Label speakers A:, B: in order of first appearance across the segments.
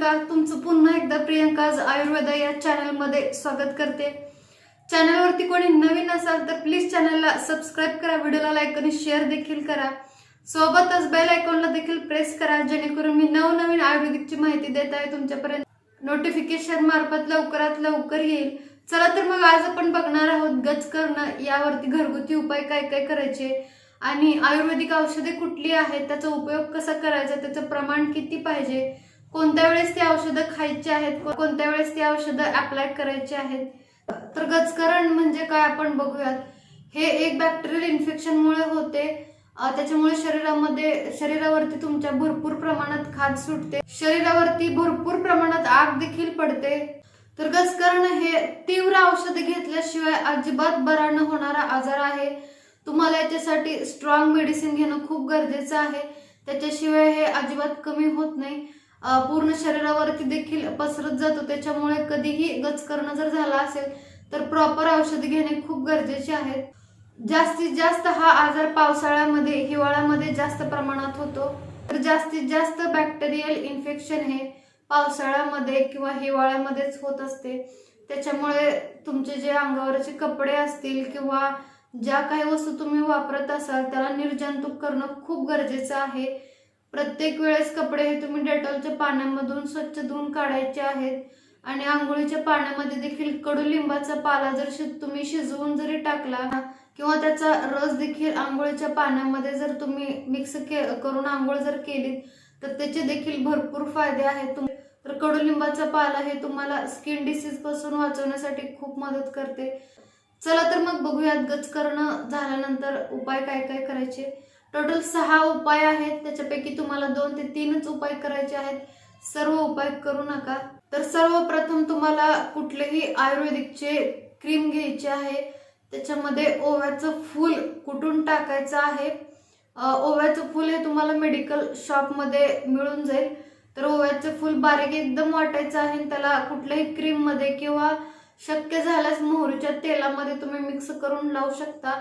A: प्रियंका तुमचं पुन्हा एकदा प्रियंकाज आयुर्वेद या चॅनलमध्ये स्वागत करते. चॅनलवरती कोणी नवीन असाल तर प्लीज चॅनलला सबस्क्राईब करा व्हिडिओला लाईक आणि शेअर देखील करा. सोबतच बेल आयकॉनला देखील प्रेस करा जेणेकरून मी नवनवीन आयुर्वेदिकची माहिती देत आहे तुमच्यापर्यंत. नोटिफिकेशन मार्फत लवकरात लवकर येईल. चला तर मग आज आपण बघणार आहोत गच करणं यावरती घरगुती उपाय काय काय करायचे आणि आयुर्वेदिक औषधे कुठली आहेत त्याचा उपयोग कसा करायचा त्याचं प्रमाण किती पाहिजे कोणत्या वेळेस ती औषधं खायची आहेत? कोणत्या वेळेस ती औषधं अप्लाय करायची आहेत? तर गचकरण म्हणजे काय आपण बघूयात. हे एक बॅक्टेरियल इन्फेक्शनमुळे होते. त्याच्यामुळे शरीरामध्ये शरीरावरती तुमच्या भरपूर प्रमाणात खाज सुटते. शरीरावरती भरपूर प्रमाणात आग देखील पडते. तर गचकरण हे तीव्र औषध घेतल्याशिवाय अजिबात बरा न होणारा आजार आहे. तुम्हाला याच्यासाठी स्ट्रॉंग मेडिसिन घेणं खूप गरजेचं आहे. त्याच्याशिवाय हे अजिबात कमी होत नाही. पूर्ण शरीरावरती देखील पसरत जातो. त्याच्यामुळे कधीही गच करणं जर झाला असेल तर प्रॉपर औषध घेणे खूप गरजेचे आहेत जास्तीत जास्त हा आजार पावसाळ्यामध्ये हिवाळ्यामध्ये जास्त प्रमाणात होतो. तर जास्तीत जास्त बॅक्टेरियल इन्फेक्शन हे पावसाळ्यामध्ये किंवा हिवाळ्यामध्येच होत असते. त्याच्यामुळे तुमचे जे अंगावरचे कपडे असतील किंवा ज्या काही वस्तू तुम्ही वापरत असाल त्याला निर्जंतुक करणं खूप गरजेचं आहे. प्रत्येक वेळेस कपडे हे तुम्ही डेटॉलच्या पाण्यामधून स्वच्छ धुवून काढायचे आहेत. आणि आंघोळीच्या पाण्यामध्ये देखील कडुलिंबाचा पाला जर तुम्ही शिजवून जरी टाकला किंवा त्याचा रस देखील आंघोळीच्या पाण्यामध्ये जर तुम्ही मिक्स के करून आंघोळ जर केली तर त्याचे देखील भरपूर फायदे आहेत. तर कडुलिंबाचा पाला हे तुम्हाला स्किन डिसीजपासून वाचवण्यासाठी खूप मदत करते. चला तर मग बघूयात गच करणं झाल्यानंतर उपाय काय काय करायचे. टोटल सहा उपाय आहेत. त्याच्यापैकी तुम्हाला दोन ते तीनच उपाय करायचे आहेत. सर्व उपाय करू नका. तर सर्वप्रथम तुम्हाला कुठलेही आयुर्वेदिकचे क्रीम घ्यायचे आहे. त्याच्यामध्ये ओव्याचं फूल कुटून टाकायचं आहे? ओव्याचं फूल हे तुम्हाला मेडिकल शॉपमध्ये मिळून जाईल. तर ओव्याचं फूल बारीक एकदम वाटायचं आहे आणि त्याला कुठल्याही क्रीममध्ये किंवा शक्य झाल्यास मोहरीच्या तेलामध्ये तुम्ही मिक्स करून लावू शकता.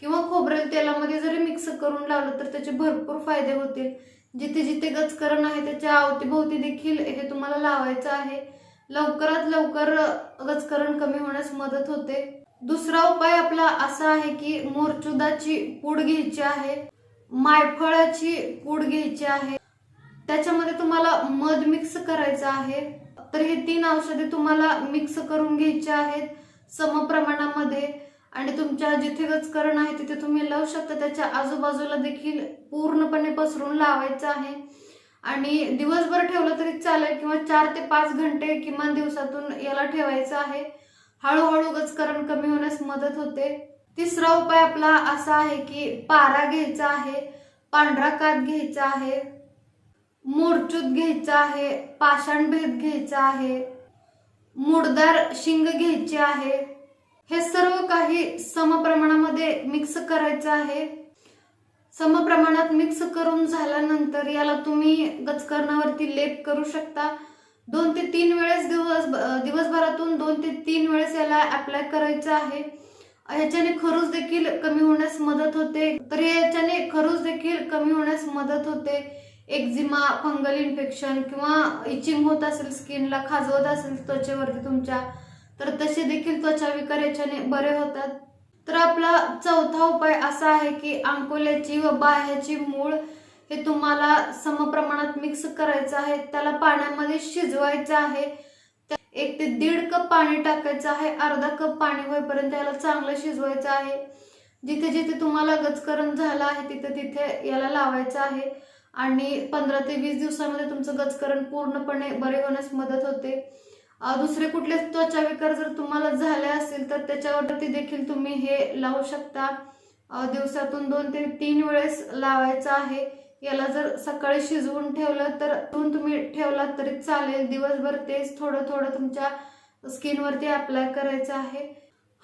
A: किंवा खोबरेल तेलामध्ये जरी मिक्स करून लावलं तर त्याचे भरपूर फायदे होतील. जिथे जिथे गचकरण आहे त्याच्या अवतीभोवती देखील हे तुम्हाला लावायचं आहे. लवकरात लवकर गचकरण कमी होण्यास मदत होते. दुसरा उपाय आपला असा आहे की मोरचुदाची पूड घ्यायची आहे. मायफळाची पूड घ्यायची आहे. त्याच्यामध्ये तुम्हाला मध मिक्स करायचं आहे. तर हे तीन औषधे तुम्हाला मिक्स करून घ्यायची आहेत. समप्रमाणामध्ये आणि तुमच्या जिथे गजकरण आहे तिथे तुम्ही लावू शकता. त्याच्या आजूबाजूला देखील पूर्णपणे पसरून लावायचं आहे. आणि दिवसभर ठेवलं तरी चालेल किंवा चार ते पाच घंटे किमान दिवसातून याला ठेवायचं आहे. हळूहळू गजकरण कमी होण्यास मदत होते. तिसरा उपाय आपला असा आहे की पारा घ्यायचा आहे पांढरा कात घ्यायचा आहे मोरचूत घ्यायचा आहे पाषाणभेद घ्यायचा आहे मुडदार शिंग घ्यायची आहे. हे सर्व काही समप्रमाणामध्ये मिक्स करायचं आहे. समप्रमाणात मिक्स करून झाल्यानंतर याला तुम्ही गचकरणावरती लेप करू शकता. दोन ते तीन वेळेस दिवस दिवसभरातून दोन ते तीन वेळेस याला अप्लाय करायचं आहे. ह्याच्याने खरूज देखील कमी होण्यास मदत होते. तर याच्याने खरूज देखील कमी होण्यास मदत होते. एक्झिमा फंगल इन्फेक्शन किंवा इचिंग होत असेल स्किनला खाजवत असेल त्वचेवरती तुमच्या तर तसे देखील त्वचा विकार याच्याने बरे होतात. तर आपला चौथा उपाय असा आहे की अंकोल्याची व बाह्याची मूळ हे तुम्हाला समप्रमाणात मिक्स करायचं आहे. त्याला पाण्यामध्ये शिजवायचं आहे. एक ते दीड कप पाणी टाकायचं आहे. अर्धा कप पाणी होईपर्यंत याला चांगलं शिजवायचं आहे. जिथे जिथे तुम्हाला गचकरण झालं आहे तिथे तिथे याला लावायचं आहे. आणि पंधरा ते वीस दिवसामध्ये तुमचं गचकरण पूर्णपणे बरे होण्यास मदत होते. दुसरे कुठले त्वचा विकार जर तुम्हाला झाले असतील तर त्याच्यावरती देखील तुम्ही हे लावू शकता. दिवसातून दोन ते तीन वेळेस लावायचं आहे. याला जर सकाळी शिजवून ठेवलं तर तुम्ही ठेवलात तरी चालेल. दिवसभर तेच थोडं थोडं तुमच्या स्किनवरती अप्लाय करायचं आहे.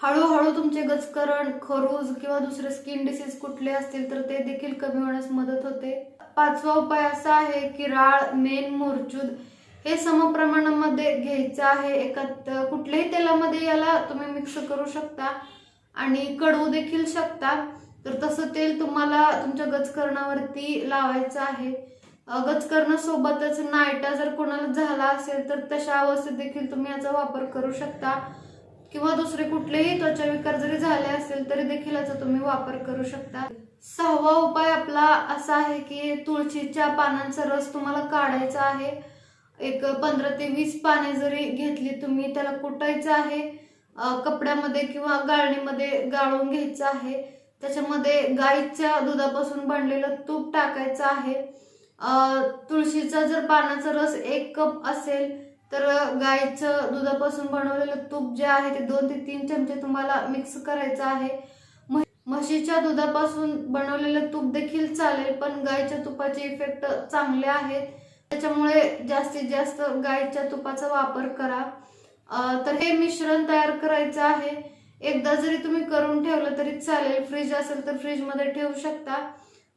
A: हळूहळू तुमचे गजकरण खरूज किंवा दुसरे स्किन डिसीज कुठले असतील तर ते देखील कमी होण्यास मदत होते. पाचवा उपाय असा आहे की राळ मेन मोरचूद हे समप्रमाणामध्ये घ्यायचं आहे. एकात कुठल्याही तेलामध्ये याला तुम्ही मिक्स करू शकता आणि कडवू देखील शकता. तर तसं तेल तुम्हाला तुमच्या गजकरणावरती लावायचं आहे. अ, नायटा जर कोणाला झाला असेल तर तशा अवस्थेत देखील तुम्ही याचा वापर करू शकता. किंवा दुसरे कुठलेही त्वचा विकार जरी झाले असेल तरी देखील याचा तुम्ही वापर करू शकता. सहावा उपाय आपला असा आहे की तुळशीच्या पानांचा रस तुम्हाला काढायचा आहे. एक पंधरा ते वीस पाने जरी घेतली तुम्ही त्याला कुटायचं आहे कपड्यामध्ये किंवा गाळणीमध्ये गाळून घ्यायचं आहे. त्याच्यामध्ये गाईच्या दुधापासून बनलेलं तूप टाकायचं आहे. तुळशीचा जर पानाचा रस एक कप असेल तर गाईचं दुधापासून बनवलेलं तूप जे आहे ते दोन ते तीन चमचे तुम्हाला मिक्स करायचं आहे. म्ह- म्हशीच्या दुधापासून बनवलेलं तूप देखील चालेल पण गाईच्या तुपाचे इफेक्ट चांगले आहेत. त्याच्यामुळे जास्तीत जास्त गायच्या तुपाचा वापर करा. तर हे मिश्रण तयार करायचं आहे. एकदा जरी तुम्ही करून ठेवलं तरी चालेल. फ्रीज असेल तर फ्रीजमध्ये ठेवू शकता.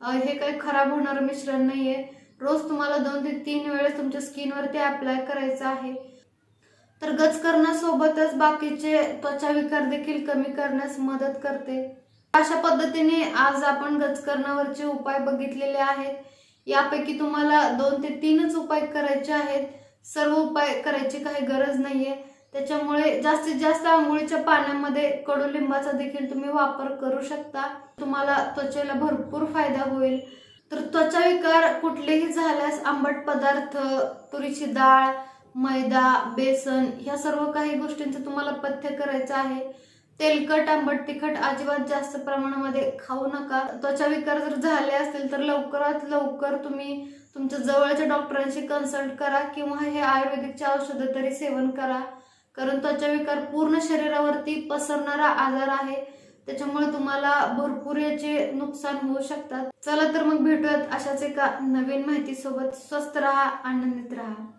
A: हे काही खराब होणारं मिश्रण नाहीये. रोज तुम्हाला दोन ते तीन वेळेस तुमच्या स्किनवरती अप्लाय करायचं आहे. तर गज करण्यासोबतच बाकीचे त्वचा विकार देखील कमी करण्यास मदत करते. अशा पद्धतीने आज आपण गजकरणावरचे उपाय बघितलेले आहेत. यापैकी तुम्हाला दोन ते तीनच उपाय करायचे आहेत. सर्व उपाय करायची काही गरज नाहीये. त्याच्यामुळे जास्तीत जास्त आंघोळीच्या पाण्यामध्ये कडुलिंबाचा देखील तुम्ही वापर करू शकता. तुम्हाला त्वचेला भरपूर फायदा होईल. तर त्वचा विकार कुठलेही झाल्यास आंबट पदार्थ तुरीची डाळ मैदा बेसन ह्या सर्व काही गोष्टींचं तुम्हाला पथ्य करायचं आहे. तेलकट आंबट तिखट अजिबात जास्त प्रमाणामध्ये खाऊ नका. त्वचा विकार जर झाले असतील तर लवकरात लवकर तुम्ही तुमच्या जवळच्या डॉक्टरांशी कन्सल्ट करा किंवा हे आयुर्वेदिकचे औषधं तरी सेवन करा. कारण त्वचा विकार पूर्ण शरीरावरती पसरणारा आजार आहे. त्याच्यामुळे तुम्हाला भरपूर याचे नुकसान होऊ शकतात. चला तर मग भेटूयात अशाच एका नवीन माहितीसोबत. स्वस्त राहा आनंदित राहा.